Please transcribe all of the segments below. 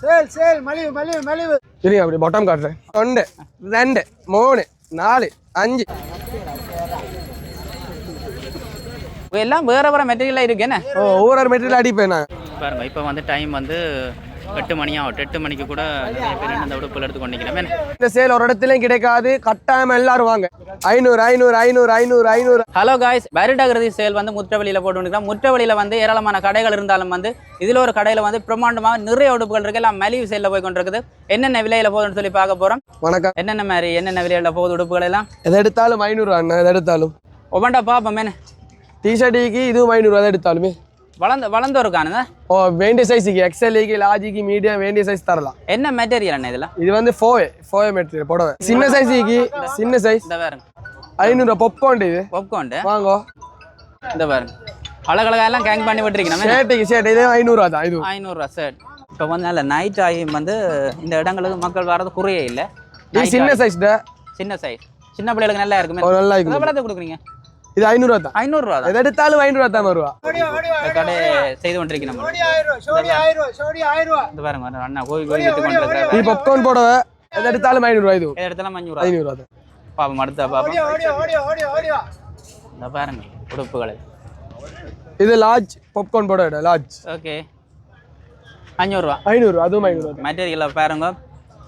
Sale sale மலிவு மலிவு மலிவு. இருங்க அப்படி பொட்டம் காட்டுறேன். ஒன்று ரெண்டு மூணு நாலு அஞ்சு. எல்லாம் வேற வேற மெட்டீரியலாக இருக்கு என்ன? ஓ ஒவ்வொரு மெட்டீரியல் அடிப்பேன் நான். பாருங்க இப்போ வந்து டைம் வந்து எட்டு மணி ஆகும் எட்டு மணிக்கு கூட நிறைய பேர் இந்த உடுப்புகள் எடுத்து கொண்டிருக்கிறேன் இந்த சேல் ஒரு இடத்துலையும் கிடைக்காது. கட்டாயம் எல்லாரும் வாங்க. ஐநூறு ஐநூறு ஐநூறு ஐநூறு ஐநூறு. ஹலோ காய்ஸ் பரிடகிருதி சேல் வந்து முற்றவழியில் போட்டுருக்கோம் முற்றவழியில் வந்து ஏராளமான கடைகள் இருந்தாலும் வந்து இதில் ஒரு கடையில் வந்து பிரம்மாண்டமாக நிறைய உடுப்புகள் இருக்கு. எல்லாம் மலிவு சேலில் போய் கொண்டிருக்குது. என்னென்ன விலையில் போகுதுன்னு சொல்லி பார்க்க போகிறோம் வணக்கம். என்னென்ன மாதிரி என்னென்ன விலையில் போகுது உடுப்புகள் எல்லாம்? எதை எடுத்தாலும் ஐநூறு அண்ணா எதை எடுத்தாலும். ஒவ்வொன்றா பார்ப்போம். என்ன? டிஷர்ட்டுக்கு இதுவும் ஐநூறு எதை எடுத்தாலுமே. வளர்ந்து வளர்ந்து இருக்கானுங்க ஓ வேண்டிய சைஸுக்கு எக்ஸ்எல்க்கு லாஜிக்கு மீடியம் வேண்டிய சைஸ் தரலாம். என்ன மெட்டீரியல் என்ன இதெல்லாம் இது வந்து ஃபோவே ஃபோவே மெட்டீரியல் புடவை. சின்ன சைஸுக்கு சின்ன சைஸ் இந்த பாருங்க. ஐநூறுரூவா பொப்கார்ன் இது. பொப்கோண்டு வாங்கோ. இந்த பாருங்க. அழகழகா எல்லாம் கேங் பண்ணி விட்டுருக்கணும் ஷர்ட்டுக்கு ஷர்ட் இதே ஐநூறுரூவா தான் இது. ஐநூறுரூவா ஷர்ட் இப்போ வந்து நல்ல நைட் ஆகி வந்து இந்த இடங்களுக்கு மக்கள் வர்றது குறையே இல்லை. சின்ன சைஸ் சின்ன சைஸ் சின்ன பிள்ளைகளுக்கு நல்லா இருக்குமே. நல்லா பழத்தை கொடுக்குறீங்க? இது ஐநூறுவா தான் ஐநூறுரூவா இது எடுத்தாலும் ஐநூறுவா தான் வருவா கடை செய்து கொண்டிருக்கோம் நம்ம. பாருங்க அண்ணா கோவில் கோவில் எடுத்து கொண்டிருக்காரு இது பொப்கார்ன் போட எது எடுத்தாலும் ஐநூறுவா இது. எது எடுத்தாலும் ஐநூறுவா. ஐநூறுவா தான் பாப்போம் அடுத்த பாப்போம் இந்த பாருங்க உடுப்புகளை. இது லாட்ஜ் பொப்கார்ன் போட இடம் லாட்ஜ் ஓகே. ஐநூறுரூவா ஐநூறு அதுவும் ஐநூறுரூவா மெட்டீரியல் பாருங்க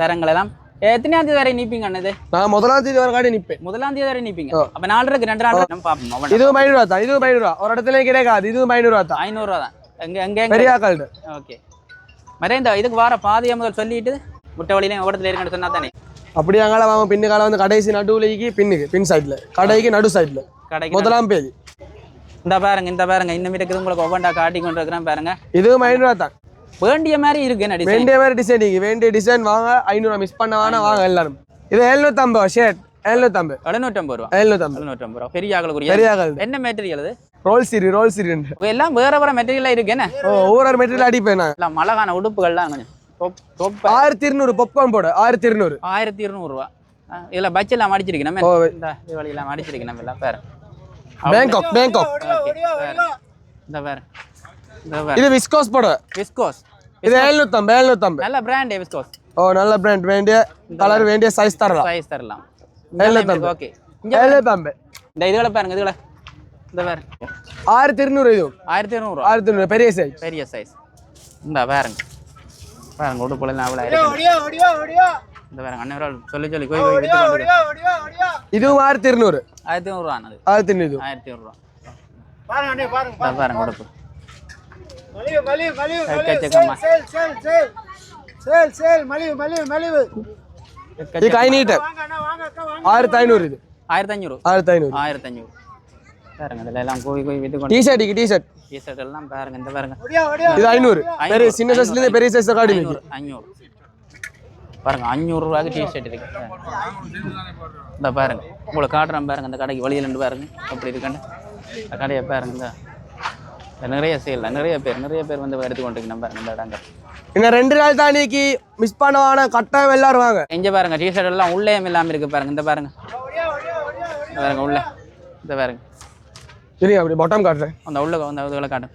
தரங்களெல்லாம் எல்லாம் எத்தனையாம் தேதி வரை நீப்பீங்க அண்ணது? நான் முதலாம் தேதி வர காட்டி நிற்பேன் முதலாம் தேதி வரை நீப்பீங்க. அப்போ நாலு இருக்கு ரெண்டு நாள் நம்ம பார்ப்போம் அவன். இதுவும் ஐநூறுவா தான் இதுவும் ஐநூறுவா. ஒரு இடத்துல கிடைக்காது இதுவும் ஐநூறுவா தான். ஐநூறுரூவா தான். எங்கே எங்கே பெரிய கால்டு ஓகே. மரே இந்த இதுக்கு வார பாதையை முதல் சொல்லிட்டு முட்டை வழியிலையும் ஓட்டத்தில் இருக்குன்னு சொன்னா தானே? அப்படி அங்கால வாங்க பின்னு கால வந்து கடைசி நடுவுலைக்கு பின்னுக்கு பின் சைடில் கடைக்கு நடு சைடில் கடைக்கு முதலாம் பேதி. இந்த பாருங்க இந்த பாருங்க இன்னும் இருக்குது உங்களுக்கு ஒவ்வொன்றா காட்டி கொண்டு இருக்கிறேன் பாருங்க. இதுவும் ஐநூறுவா தான். வேண்டிய மாதிரி இருக்கு வேண்டிய மாதிரி டிசைன் இருக்கு. வேண்டிய டிசைன் வாங்க ஐநூறுவா மிஸ் பண்ண வேணா வாங்க எல்லாரும். இது எழுநூத்தம்பது ஷர்ட் எழுநூத்தம்பது. எழுநூற்றம்பது ரூபா. எழுநூத்தம்பது. எழுநூற்றம்பது ரூபா. பெரிய ஆகளுக்குரிய பெரிய கால்டு என்ன மெட்டீரியல் அது ரோல் சீரி ரோல் சீரி எல்லாம் வேற வேற மெட்டீரியலாக இருக்கு என்ன? ஓ ஒவ்வொரு மெட்டீரியல் அடிப்பேன் நான். எல்லாம் அழகான உடுப்புகள்லாம் ஆயிரத்தி இருநூறு பொப்கார்ன் போட ஆயிரத்தி இருநூறு ஆயிரத்தி இருநூறுவா இதில் பட்ஜெட்லாம் அடிச்சிருக்கணும் ஓ. இந்த தீபாவளியெல்லாம் அடிச்சிருக்கணும் எல்லாம் பேர் பேங்காக் பேங்காக் இந்த பேர் இது விஸ்கோஸ் போட விஸ்கோஸ் இது எழுநூத்தம்பது எழுநூத்தம்பது. நல்ல பிராண்ட் விஸ்கோஸ் ஓ நல்ல பிராண்ட் வேண்டிய கலர் வேண்டிய சைஸ் தரலாம். சைஸ் தரலாம். எழுநூத்தம்பது. ஓகே எழுநூத்தம்பது. இந்த இதுகளை பாருங்க இதுகளை. இந்த பாரு. ஆயிரத்தி இருநூறு இது. ஆயிரத்தி இருநூறுவா ஆயிரத்தி இருநூறு பெரிய சைஸ் பெரிய சைஸ் இந்த பாருங்க. பாருங்க ஓடியா ஓடியா ஓடியா இந்த பாருங்க அண்ணன் சொல்லி சொல்லி ஓடியா ஓடியா இதுவும் ஆயிரத்தி இருநூறு. ஆயிரத்தி நூறுரூவா ஆனது. ஆயிரத்தி இருநூறு. ஆயிரத்தி நூறுரூவா பாருங்க பாருங்க. பாருங்க உடுப்பு. மலிவு மலிவு மலிவு. Sale sale sale. Sale sale மலிவு மலிவு மலிவு. இது கை நீட்ட. வாங்க அண்ணா வாங்க அக்கா வாங்க. ஆயிரத்தி ஐநூறு இது. ஆயிரத்தி அஞ்சூறு ஆயிரத்தி ஐநூறு ஆயிரத்தி அஞ்சூறு பாருங்க இதுல எல்லாம் போய் போய் வித்து கொண்டு டிஷர்ட்டுக்கு டிஷர்ட் டிஷர்ட் எல்லாம் பாருங்க இந்த பாருங்க. இது ஐநூறு. பெரிய சின்ன சைஸ்ல இருந்து பெரிய சைஸ் காடி ஐநூறு ஐநூறு. பாருங்க அஞ்சூறு ரூபாய்க்கு டிஷர்ட் இருக்கு இந்த பாருங்க உங்களை காட்டுறேன் பாருங்க இந்த கடைக்கு வழியில் பாருங்க. அப்படி இருக்காண்டு இந்த கடையை பாருங்க இந்த. நிறைய சேல் நிறைய பேர் நிறைய பேர் வந்து எடுத்துக்கொண்டு நம்ம பாருங்க இந்த இடங்கள். இன்னும் ரெண்டு நாள் தான் இன்னைக்கு மிஸ் பண்ணவான கட்டாயம் எல்லாரும் வாங்க. இங்க பாருங்க டிஷர்ட் எல்லாம் உள்ளேயும் இல்லாம இருக்கு பாருங்க. இந்த பாருங்க. இந்த பாருங்க உள்ள. இந்த பாருங்க. இருங்க அப்படி பொட்டம் காட்டுறேன். அந்த உள்ள அந்த இதுகளை காட்டும்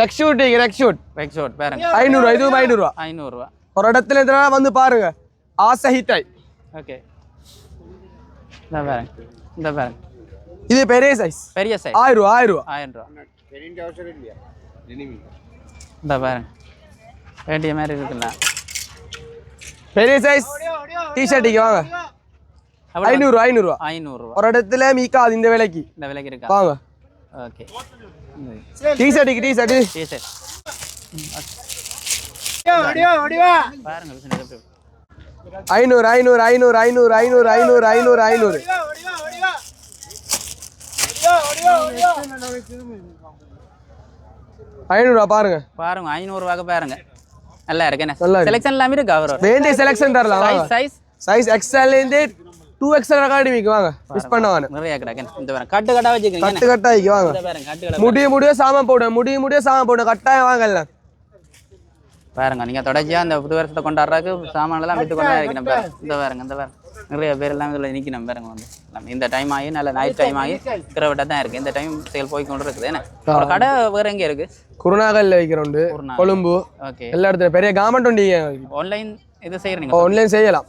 ரெக் ஷூட் ரெக் ஷூட் வெக் ஷோட் பாருங்க. ஐநூறுரூவா இதுவும் ஐநூறுரூவா ஐநூறுரூவா ஒரு இடத்துல இருந்தா வந்து பாருங்க. ஆசை ஹிட்டாய் ஓகே இந்த பாருங்க இந்த பாருங்க. இது பெரிய சைஸ் பெரிய சைஸ் ஆயிரம் ரூபா ஆயிரம் ரூபா. ஆயிரம் ரூபா. இந்த பாருங்க வேண்டிய மாதிரி இருக்குல்ல பெரிய சைஸ் டிஷர்ட்டுக்கு வாங்க ஐநூறு ஐநூறுரூவா ஐநூறுரூவா ஒரு இடத்துல மீக்காது இந்த விலைக்கு இந்த விலைக்கு இருக்கா வாங்க ஓகே டிஷர்ட்டுக்கு டிஷர்ட்டு டிஷர்ட். ஐநூறு ஐநூறு ஐநூறு ஐநூறு ஐநூறு ஐநூறு ஐநூறு ஐநூறு ஐநூறுவா பாருங்க. பாருங்க ஐநூறுவாக்கு பாருங்க. நல்லா இருக்குண்ணே செலெக்ஷன் எல்லாமே இருக்கு அவர்? வேண்டிய செலெக்ஷன் தரலாம் சைஸ் சைஸ் சைஸ் எக்ஸ்எல் இருந்து டூ எக்ஸ்எல் அகாடமிக்கு வாங்க. மிஸ் பண்ண வாங்க நிறைய கிடக்கு இந்த பாருங்க கட்டு கட்டா வச்சுக்கோங்க கட்டு கட்டா வைக்க வாங்க. முடிய முடிய சாமம் போடுவேன் முடிய முடிய சாமம் போடு கட்டாயம் வாங்கல பாருங்க நீங்க தொடர்ச்சியா அந்த புது வருஷத்தை கொண்டாடுறதுக்கு சாமான் எல்லாம் விட்டு கொண்டாடி இந்த பாருங்க இந்த பாருங்க. நிறைய பேர் எல்லாம் இதில் நிற்கணும் பாருங்க வந்து. எல்லாம் இந்த டைம் ஆகி நல்ல நைட் டைம் ஆகி கிரவட்டாக தான் இருக்குது இந்த டைம் சேல் போய் கொண்டு இருக்குது என்ன ஒரு கடை வேறு எங்கே இருக்குது குருநாகல்ல வைக்கிறோண்டு. கொழும்பு. ஓகே எல்லா இடத்துல பெரிய கவர்மெண்ட் உண்டு ஆன்லைன் இது செய்கிறீங்க ஆன்லைன் செய்யலாம்.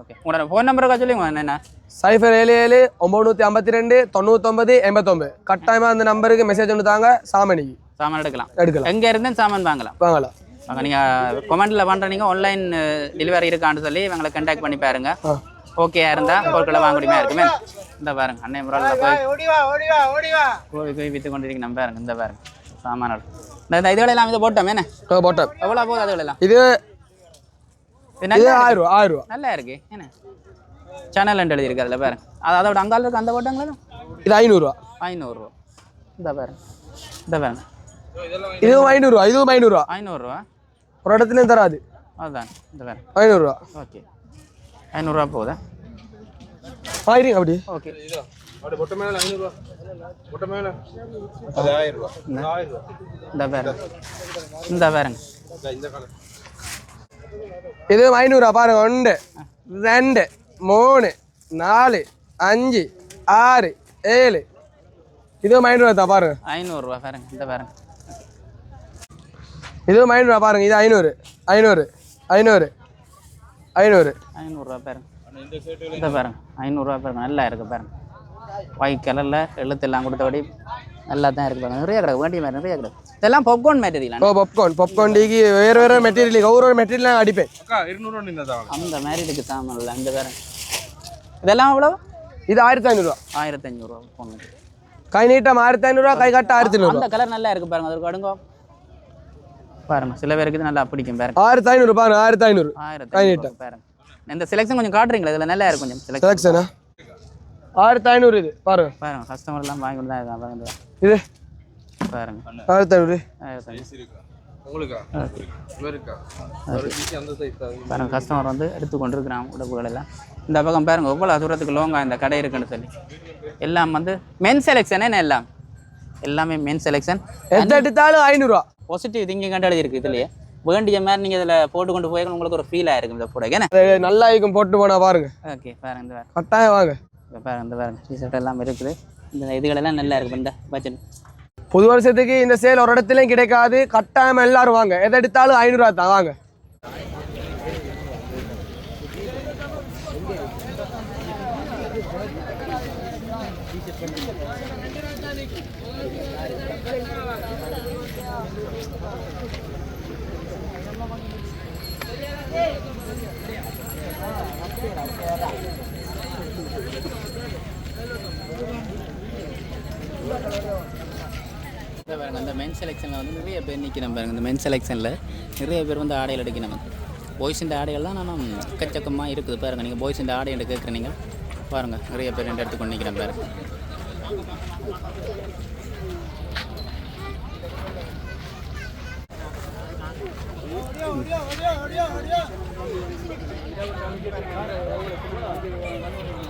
ஓகே உங்களோட ஃபோன் நம்பருக்கா சொல்லுங்க என்னென்ன சைஃபர் ஏழு ஏழு ஒம்பது ஐம்பத்தி ரெண்டு தொண்ணூத்தொம்பது எண்பத்தொம்பது. கட்டாயமாக அந்த நம்பருக்கு மெசேஜ் ஒன்று தாங்க சாமணிக்கு சாமான் எடுக்கலாம். எடுக்கலாம். எங்கே இருந்து சாமான் வாங்கலாம்? வாங்கலாம். அங்கே நீங்கள் கொமெண்டில் பண்ணுற நீங்கள் ஆன்லைன் டெலிவரி இருக்கான்னு சொல்லி இவங்களை கான்டாக்ட் பண்ணி பாருங்க. ஆ. ஓகே இருந்தால் பொருட்களை வாங்க முடியுமா இருக்குமே? இந்த பாருங்க அன்னை முறையில் போய் கோழி கோழி விற்று கொண்டு இருக்கு நம்ம பாருங்க இந்த பாருங்க. சாமான்கள். இந்த இந்த இதுகளை எல்லாம் இதை போட்டோம் என்ன? போட்டேன் எவ்வளோ போகுது அதுகள் எல்லாம்? இது இது இது நல்லா ஆயிரம் ரூபா ஆயிரம் ரூபா. நல்லா இருக்கு என்ன? சேனல் எழுதி இருக்கு அதில் பாருங்க. அது அதோட அங்கால இருக்கு அந்த போட்டாங்களா இது? ஐநூறுரூவா ஐநூறுரூவா இந்த பாருங்க. இந்த பாருங்க. இதுவும் ஐநூறுரூவா இதுவும் ஐநூறுரூவா ஐநூறுரூவா ஒரு இடத்துலையும் தராது. அதுதான் இந்த பாருங்க ஐநூறுரூவா ஓகே. ஐநூறுரூவா போகுதா? ஆயிரம் அப்படி. ஓகே. இந்த பாருங்க இந்த பாருங்க இதுவும் ஐநூறுரூவா பாருங்க ஒன்று ரெண்டு மூணு நாலு அஞ்சு ஆறு ஏழு. இதுவும் ஐநூறுரூவா தான் பாருங்க ஐநூறுரூவா பாருங்க இந்த பாருங்க இதுவும் ஐநூறுரூவா பாருங்க இது ஐநூறு ஐநூறு ஐநூறு ஐநூறு. ஐநூறுரூவா பாருங்க. இந்த பாருங்க ஐநூறுரூவா பாருங்க நல்லா இருக்கு பாருங்க. ஒயிட் கலரில் எழுத்தெல்லாம் கொடுத்தபடி நல்லா தான் இருக்கு பாருங்க. நிறைய கிடக்கு வேண்டிய மாதிரி நிறைய கிடக்கு. இதெல்லாம் பாப்கார்ன் மெட்டீரியல் ஓ பாப்கார்ன் பாப்கார்ன் டீக்கு வேறு வேறு மெட்டீரியல் ஒவ்வொரு மெட்டீரியல் நான் அடிப்பேன். அந்த மாதிரி இருக்கு சாமான் இல்லை இந்த பாருங்க. இதெல்லாம் எவ்வளோ இது ஆயிரத்தி ஐநூறுரூவா ஆயிரத்தி அஞ்சூறுரூவா போன கை நீட்டம் ஆயிரத்தி ஐநூறுரூவா கை கட்ட ஆயிரத்தி ஐநூறுரூவா அந்த கலர் நல்லா இருக்கு பாருங்க அதற்கு அடுங்கோ. பாருங்க சில பேருக்கு இது நல்லா பிடிக்கும் பாருங்க. ஆயிரத்தி ஐநூறு பாருங்க ஆயிரத்தி ஐநூறு. ஆயிரத்தி ஐநூறு பாருங்க. இந்த செலெக்ஷன் கொஞ்சம் காட்டுறீங்களா? இதில் நல்லா இருக்கும் கொஞ்சம் செலெக்ஷன் ஆயிரத்தி ஐநூறு இது பாருங்க. பாருங்க கஸ்டமர் எல்லாம் வாங்கி கொண்டு தான் இருக்காங்க பாருங்க. இது? பாருங்க. ஆயிரத்தி ஐநூறு. ஆயிரத்தி ஐநூறு. பாருங்க கஸ்டமர் வந்து எடுத்து கொண்டு இருக்கிறாங்க உடம்புகள் எல்லாம். இந்த பக்கம் பாருங்க எவ்வளோ தூரத்துக்கு லோங்கா இந்த கடை இருக்குன்னு சொல்லி. எல்லாம் வந்து மென் செலெக்ஷன் என்ன எல்லாம்? எல்லாமே மென் செலெக்ஷன் எது எடுத்தாலும் ஐநூறுரூவா பாசிட்டிவ் திங்கிங் கண்டாடி இருக்கு இதுலயே. வேண்டிய மாதிரி நீங்கள் இதில் போட்டு கொண்டு போய் உங்களுக்கு ஒரு ஃபீல் ஆயிருக்கும் இந்த போட ஏன்னா நல்லா இருக்கும் போட்டு போனா பாருங்க. ஓகே பாருங்க இந்த பாருங்க. கட்டாயம் வாங்க. இந்த பாருங்க இந்த பாருங்க. டிஷர்ட் எல்லாம் இருக்குது. இந்த இதுகளெல்லாம் நல்லா இருக்கு இந்த பட்ஜெட் புது வருஷத்துக்கு இந்த சேல் ஒரு இடத்துலையும் கிடைக்காது. கட்டாயம் எல்லாரும் வாங்க. எதை எடுத்தாலும் ஐநூறுரூவா தான் வாங்க. இந்த பாருங்க இந்த மென் செலெக்ஷனில் வந்து நிறைய பேர் நிற்கிறேன் பாருங்க இந்த மென் செலெக்ஷனில் நிறைய பேர் வந்து ஆடைகள் எடுக்கணும். பாய்ஸின் ஆடைகள்லாம் நான் எக்கச்சக்கமாக இருக்குது பாருங்க. நீங்கள் பாய்ஸின் ஆடை கேட்குறீங்க. பாருங்கள் பாருங்க நிறைய பேர் ரெண்டு இடத்துக்கு நிற்கிறேன் பேர்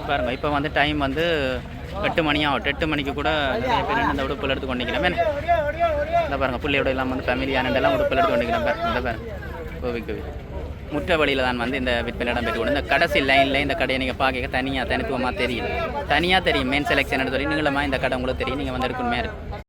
பாருங்க இப்போ வந்து டைம் வந்து எட்டு மணி ஆகும் எட்டு மணிக்கு கூட நிறைய பேர் இந்த உடுப்பில் எடுத்து கொண்டிக்கிறேன் இந்த பாருங்க பிள்ளையோட எல்லாம் வந்து ஃபேமிலியான எல்லாம் உடுப்பில் எடுத்து கொண்டு பாருங்க இந்த பாருங்க கோவி கோவி முற்ற வழியில் தான் வந்து இந்த விற்பனை இடம் கொண்டு இந்த கடைசி லைனில் இந்த கடையை நீங்கள் பார்க்க தனியாக தனித்துவமாக தெரியும் தனியாக தெரியும் மெயின் செலெக்ஷன் சொல்லி நீளமாக இந்த கடை உங்களுக்கு தெரியும். நீங்கள் வந்து எடுக்கணுமே இருக்கு.